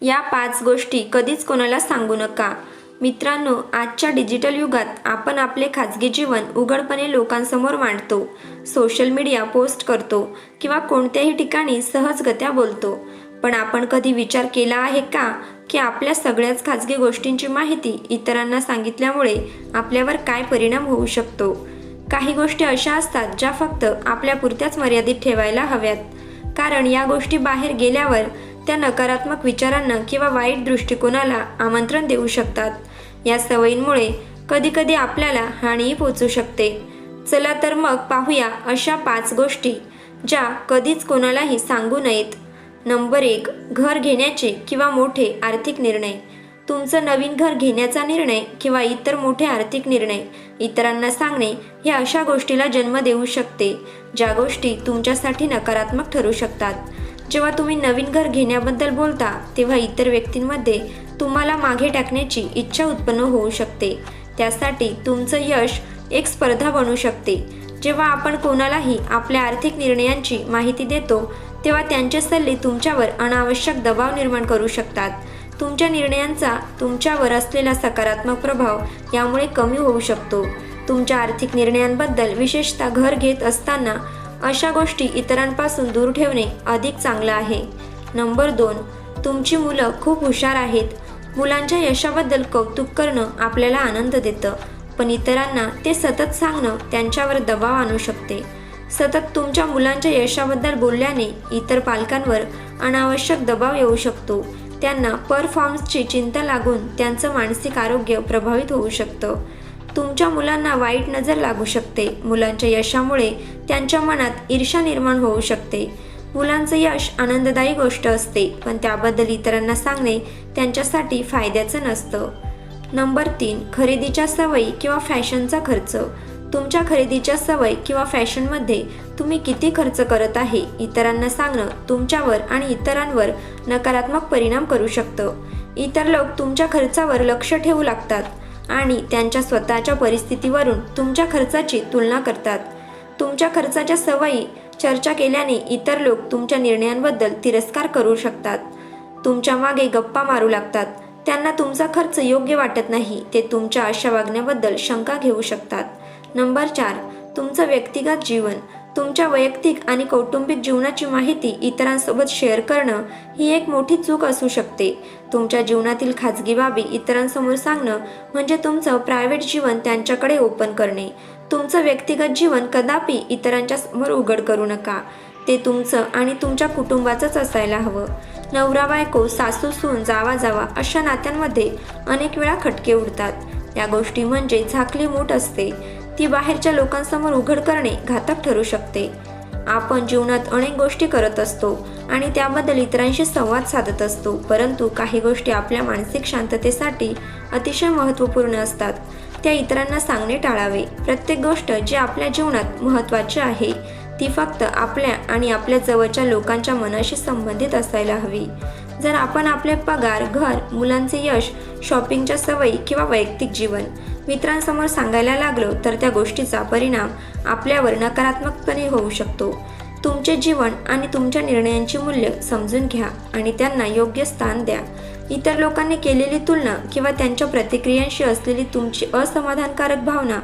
या पाच गोष्टी कधीच कोणाला सांगू नका. मित्रांनो आजच्या डिजिटल युगात आपण आपले खाजगी जीवन उघडपणे लोकांसमोर मांडतो सोशल मीडिया पोस्ट करतो किंवा कोणत्याही ठिकाणी सहजगत्या बोलतो. पण आपण कधी विचार केला आहे का की आपल्या सगळ्याच खाजगी गोष्टींची माहिती इतरांना सांगितल्यामुळे आपल्यावर काय परिणाम होऊ शकतो? काही गोष्टी अशा असतात ज्या फक्त आपल्यापुरत्याच मर्यादित ठेवायला हव्यात. कारण या गोष्टी बाहेर गेल्यावर त्या नकारात्मक विचारांना किंवा वाईट दृष्टिकोनाला आमंत्रण देऊ शकतात. या सवयींमुळे कधीकधी आपल्याला हानीही पोचू शकते. चला तर मग पाहूया अशा पाच गोष्टी ज्या कधीच कोणालाही सांगू नयेत. नंबर एक घर घेण्याचे किंवा मोठे आर्थिक निर्णय. तुमचं नवीन घर घेण्याचा निर्णय किंवा इतर मोठे आर्थिक निर्णय इतरांना सांगणे हे अशा गोष्टीला जन्म देऊ शकते ज्या गोष्टी तुमच्यासाठी नकारात्मक ठरू शकतात. जेव्हा तुम्ही नवीन घर घेण्याबद्दल बोलता तेव्हा इतर व्यक्तींमध्ये तुम्हाला मागे टाकण्याची इच्छा उत्पन्न होऊ शकते. त्यासाठी तुमचं यश एक स्पर्धा बनू शकते. जेव्हा आपण कोणालाही आपल्या आर्थिक निर्णयांची माहिती देतो तेव्हा त्यांचे सल्ले तुमच्यावर अनावश्यक दबाव निर्माण करू शकतात. तुमच्या निर्णयांचा तुमच्यावर असलेला सकारात्मक प्रभाव यामुळे कमी होऊ शकतो. तुमच्या आर्थिक निर्णयांबद्दल विशेषतः घर घेत असताना अशा गोष्टी इतरांपासून दूर ठेवणे अधिक चांगलं आहे. नंबर दोन तुमची मुलं खूप हुशार आहेत. मुलांच्या यशाबद्दल कौतुक करणं आपल्याला आनंद देतं. पण इतरांना ते सतत सांगणं त्यांच्यावर दबाव आणू शकते. सतत तुमच्या मुलांच्या यशाबद्दल बोलल्याने इतर पालकांवर अनावश्यक दबाव येऊ शकतो. त्यांना परफॉर्म्सची चिंता लागून त्यांचं मानसिक आरोग्य प्रभावित होऊ शकतं. तुमच्या मुलांना वाईट नजर लागू शकते. मुलांच्या यशामुळे त्यांच्या मनात ईर्षा निर्माण होऊ शकते. मुलांचं यश आनंददायी गोष्ट असते पण त्याबद्दल इतरांना सांगणे त्यांच्यासाठी फायद्याचं नसतं. नंबर तीन खरेदीच्या सवयी किंवा फॅशनचा खर्च. तुमच्या खरेदीच्या सवय किंवा फॅशनमध्ये तुम्ही किती खर्च करत आहे इतरांना सांगणं तुमच्यावर आणि इतरांवर नकारात्मक परिणाम करू शकतं. इतर लोक तुमच्या खर्चावर लक्ष ठेवू लागतात. आणि त्यांच्या स्वतःच्या परिस्थितीवरून तुमच्या खर्चाची तुलना करतात. तुमच्या खर्चाच्या सवयी चर्चा केल्याने इतर लोक तुमच्या निर्णयांबद्दल तिरस्कार करू शकतात. तुमच्या मागे गप्पा मारू लागतात. त्यांना तुमचा खर्च योग्य वाटत नाही ते तुमच्या अशा वागण्याबद्दल शंका घेऊ शकतात. नंबर चार तुमचं व्यक्तिगत जीवन. तुमच्या वैयक्तिक आणि कौटुंबिक जीवनाची माहिती इतरांसोबत शेअर करणं ही एक मोठी चूक असू शकते. तुमच्या जीवनातील खाजगी बाबी इतरांसमोर सांगणं म्हणजे तुमचं प्रायव्हेट जीवन त्यांच्याकडे ओपन करणे. तुमचं व्यक्तिगत जीवन कदापि इतरांच्या समोर उघड करू नका. ते तुमचं आणि तुमच्या कुटुंबाचंच असायला हवं. नवरा बायको सासू सून जावा जावा अशा नात्यांमध्ये अनेक वेळा खटके उडतात. या गोष्टी म्हणजे झाकली मूठ असते. ती बाहेरच्या लोकांसमोर उघड करणे घातक ठरू शकते. आपण जीवनात अनेक गोष्टी करत असतो आणि त्याबद्दल इतरांशी संवाद साधत असतो परंतु काही गोष्टी आपल्या मानसिक शांततेसाठी अतिशय महत्त्वपूर्ण असतात. त्या इतरांना सांगणे टाळावे. प्रत्येक गोष्ट जी आपल्या जीवनात महत्त्वाची आहे ती फक्त आपल्या आणि आपल्या जवळच्या लोकांच्या मनाशी संबंधित असायला हवी. जर आपण आपले पगार घर मुलांचे यश शॉपिंगच्या सवयी किंवा वैयक्तिक जीवन मित्रांसमोर सांगायला लागलो तर त्या गोष्टीचा परिणाम आपल्यावर नकारात्मकपणे होऊ शकतो. तुमचे जीवन आणि तुमच्या निर्णयांची मूल्य समजून घ्या आणि त्यांना योग्य स्थान द्या. इतर लोकांनी केलेली तुलना किंवा त्यांच्या प्रतिक्रियांशी असलेली तुमची असमाधानकारक भावना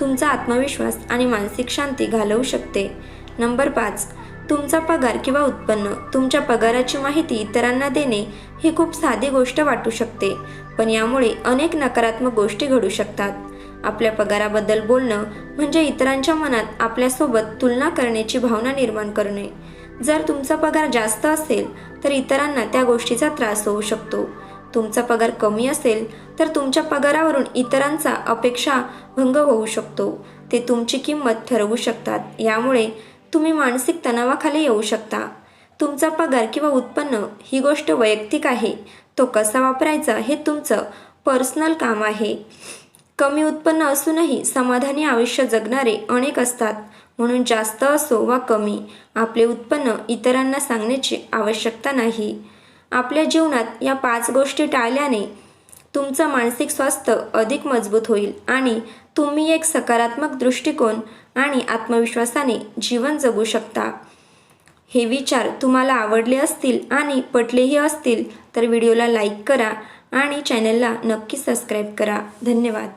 तुमचा आत्मविश्वास आणि मानसिक शांती घालवू शकते. नंबर पाच. तुमचा पगार किंवा उत्पन्न तुमच्या पगाराची माहिती इतरांना देणे ही खूप साधी गोष्ट वाटू शकते. पण यामुळे अनेक नकारात्मक गोष्टी घडू शकतात. आपल्या पगाराबद्दल बोलणं म्हणजे इतरांच्या मनात आपल्यासोबत तुलना करण्याची भावना निर्माण करणे. जर तुमचा पगार जास्त असेल तर इतरांना त्या गोष्टीचा त्रास होऊ शकतो. तुमचा पगार कमी असेल तर तुमच्या पगारावरून इतरांचा अपेक्षा भंग होऊ शकतो. ते तुमची किंमत ठरवू शकतात. यामुळे तुम्ही मानसिक तणावाखाली येऊ शकता. तुमचा पगार किंवा उत्पन्न ही गोष्ट वैयक्तिक आहे. तो कसा वापरायचा हे तुमचं पर्सनल काम आहे. कमी उत्पन्न असूनही समाधानी आयुष्य जगणारे अनेक असतात. म्हणून जास्त असो वा कमी आपले उत्पन्न इतरांना सांगण्याची आवश्यकता नाही. आपल्या जीवनात या पाच गोष्टी टाळल्याने तुमचं मानसिक स्वास्थ्य अधिक मजबूत होईल आणि तुम्ही एक सकारात्मक दृष्टिकोन आणि आत्मविश्वासाने जीवन जगू शकता. हे विचार तुम्हाला आवडले असतील आणि पटलेही असतील तर व्हिडिओला लाईक करा आणि चॅनलला नक्की सबस्क्राईब करा. धन्यवाद.